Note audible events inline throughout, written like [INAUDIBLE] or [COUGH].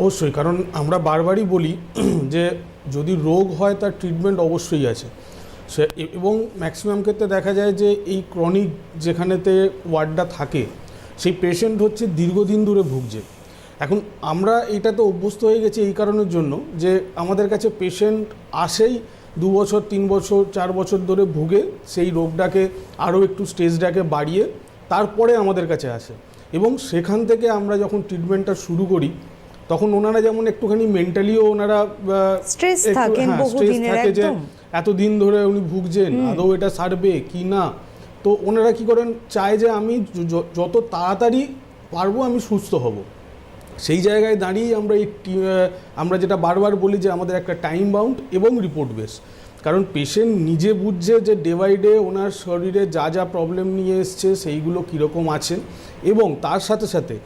অবশ্যই, কারণ আমরা বারবারই বলি [CLEARS THROAT] যে যদি রোগ হয় তার ট্রিটমেন্ট অবশ্যই আছে। সে এবং ম্যাক্সিমাম ক্ষেত্রে দেখা যায় যে এই ক্রনিক যেখানেতে ওয়ার্ডটা থাকে, সেই পেশেন্ট হচ্ছে দীর্ঘদিন ধরে ভুগছে। এখন আমরা এটাতে অভ্যস্ত হয়ে গেছি এই কারণের জন্য যে আমাদের কাছে পেশেন্ট আসেই দু বছর, তিন বছর, চার বছর ধরে ভুগে সেই রোগটাকে আরও একটু স্টেজটাকে বাড়িয়ে তারপরে আমাদের কাছে আসে। এবং সেখান থেকে আমরা যখন ট্রিটমেন্টটা শুরু করি তখন ওনারা যেমন একটুখানি মেন্টালিও ওনারা একটু- থাকেন হ্যাঁ, বহুদিনের, যে একদম। এতদিন ধরে উনি ভুগছেন আদৌ এটা সারবে কি না? তো ওনারা কি করেন চায় যে আমি যত তাড়াতাড়ি পারব আমি সুস্থ হব। সেই জায়গায় দাঁড়িয়ে আমরা এই আমরা যেটা বারবার বলি যে আমাদের একটা টাইম বাউন্ড এবং রিপোর্ট বেস কারণ পেশেন্ট নিজে বুঝছে যে ডে বাই ডে ওনার শরীরে যা যা প্রবলেম নিয়ে এসছে সেইগুলো কীরকম আছে এবং তার সাথে সাথে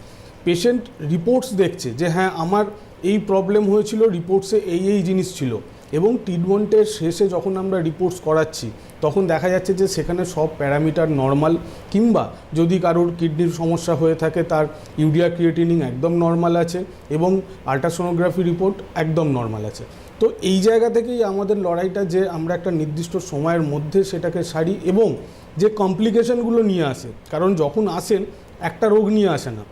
পেশেন্ট রিপোর্টস দেখছে যে হ্যাঁ আমার এই প্রবলেম হয়েছিল রিপোর্টসে এই এই জিনিস ছিল। এবং ট্রিটমেন্টের শেষে যখন আমরা রিপোর্টস করাচ্ছি, তখন দেখা যাচ্ছে যে, সেখানে সব প্যারামিটার নর্মাল কিংবা যদি কারোর কিডনির সমস্যা হয়ে থাকে, তার ইউরিয়া ক্রিয়েটিনিং একদম নর্মাল আছে এবং আল্ট্রাসোনোগ্রাফি রিপোর্ট একদম নর্মাল আছে। তো এই জায়গা থেকেই আমাদের লড়াইটা যে, আমরা একটা নির্দিষ্ট সময়ের মধ্যে সেটাকে সারি এবং যে কমপ্লিকেশনগুলো নিয়ে আসে, কারণ যখন আসেন, একটা রোগ নিয়ে আসে না।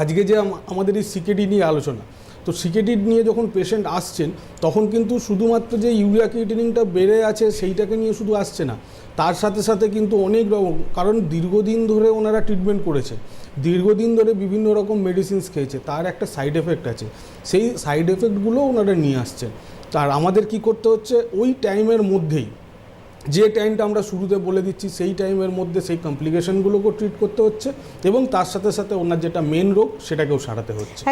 আজকে যে আমাদের এই সিকেডি নিয়ে আলোচনা, তো সিকেডি নিয়ে যখন পেশেন্ট আসছেন, তখন কিন্তু শুধুমাত্র যে ইউরিয়া ক্রিয়েটিনিংটা বেড়ে আছে সেইটাকে নিয়ে শুধু আসছে না, তার সাথে সাথে কিন্তু অনেক রকম, কারণ দীর্ঘদিন ধরে ওনারা ট্রিটমেন্ট করেছে, দীর্ঘদিন ধরে বিভিন্ন রকম মেডিসিনস খেয়েছে, তার একটা সাইড এফেক্ট আছে, সেই সাইড এফেক্টগুলো ওনারা নিয়ে আসছেন। তার আমাদের কি করতে হচ্ছে, ওই টাইমের মধ্যেই যে টাইমটা আমরা শুরুতে বলে দিচ্ছি, সেই টাইমের মধ্যে সেই কমপ্লিকেশনগুলোকেও ট্রিট করতে হচ্ছে এবং তার সাথে সাথে ওনার যেটা মেন রোগ সেটাকেও সারাতে হচ্ছে।